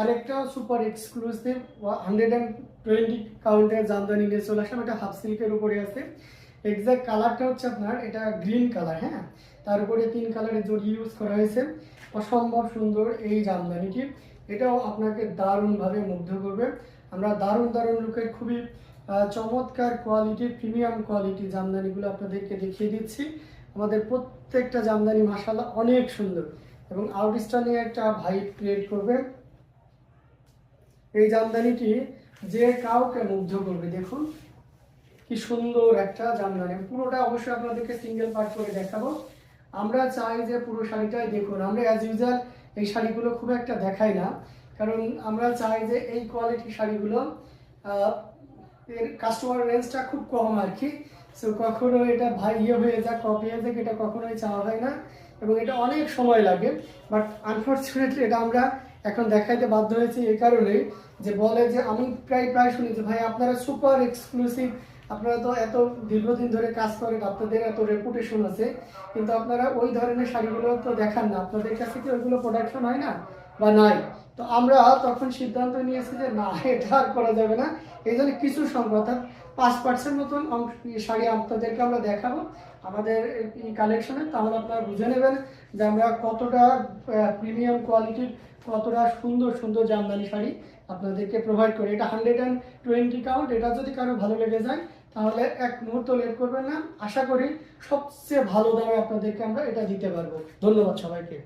আরেকটা super exclusive hundred and twenty কাউন্টের Jamdani নিয়ে চলে আসলাম। এটা হাফ সিল্কের উপরে আছে। এক্সাক্ট কালারটা হচ্ছে আপনার, এটা গ্রিন কালার হ্যাঁ? তার উপরে তিন কালারের জড়ি ইউজ করা হয়েছে। অসম্ভব সুন্দর এই জামদানিটি। এটাও আপনাকে দারুণভাবে মুগ্ধ করবে। আমরা দারুণ দারুণ লুকের খুবই চমৎকার কোয়ালিটির প্রিমিয়াম কোয়ালিটি জামদানিগুলো আপনাদেরকে দেখিয়ে দিচ্ছি। আমাদের প্রত্যেকটা জামদানি মাসাল্লাহ অনেক সুন্দর। এবং আউটস্টানে একটা ভাইব ক্রিয়েট করবে। এই জামদানিটি যে কাউকে মুগ্ধ করবে, দেখুন কি সুন্দর একটা জামদানি। পুরোটা অবশ্যই আপনাদেরকে সিঙ্গেল পার্ট করে দেখাবো। আমরা চাই যে পুরো শাড়িটাই দেখুন। আমরা অ্যাজ ইউজাল এই শাড়িগুলো খুব একটা দেখাই না, কারণ আমরা চাই যে এই কোয়ালিটি শাড়িগুলো এর কাস্টমার রেঞ্জটা খুব কম আর কি। সো কখনো এটা ভাই ইয়ে হয়ে যাক কপি হয়ে যাক, এটা কখনোই চাওয়া হয় না। এবং এটা অনেক সময় লাগে। বাট আনফর্চুনেটলি এটা আমরা এখন দেখাইতে বাধ্য হয়েছি এই কারণেই যে বলে যে আমি প্রায় প্রায় শুনি যে ভাই আপনারা সুপার এক্সক্লুসিভ আপনারা তো এত দীর্ঘদিন ধরে কাজ করেন, আপনাদের এত রেপুটেশন আছে, কিন্তু আপনারা ওই ধরনের শাড়িগুলো তো দেখান না। আপনাদের কাছে কি ওইগুলো প্রোডাকশন হয় না? বা নাই? তো আমরা তখন সিদ্ধান্ত নিয়েছি যে না, এটা আর করা যাবে না। এই জন্য কিছু সংখ্যা অর্থাৎ পাঁচ পার্সেন্ট মতন শাড়ি আপনাদেরকে আমরা দেখাবো। আমাদের এই কালেকশনে তাহলে আপনারা বুঝে নেবেন যে আমরা কতটা প্রিমিয়াম কোয়ালিটির কতটা সুন্দর সুন্দর জামদানি শাড়ি আপনাদেরকে প্রোভাইড করি। এটা হান্ড্রেড অ্যান্ড টোয়েন্টি কাউন্ট এটা যদি কারও ভালো লেগে যায়, তাহলে এক মুহূর্ত লেট করবেন না। আশা করি সবচেয়ে ভালো দামে আপনাদেরকে আমরা এটা দিতে পারব। ধন্যবাদ সবাইকে।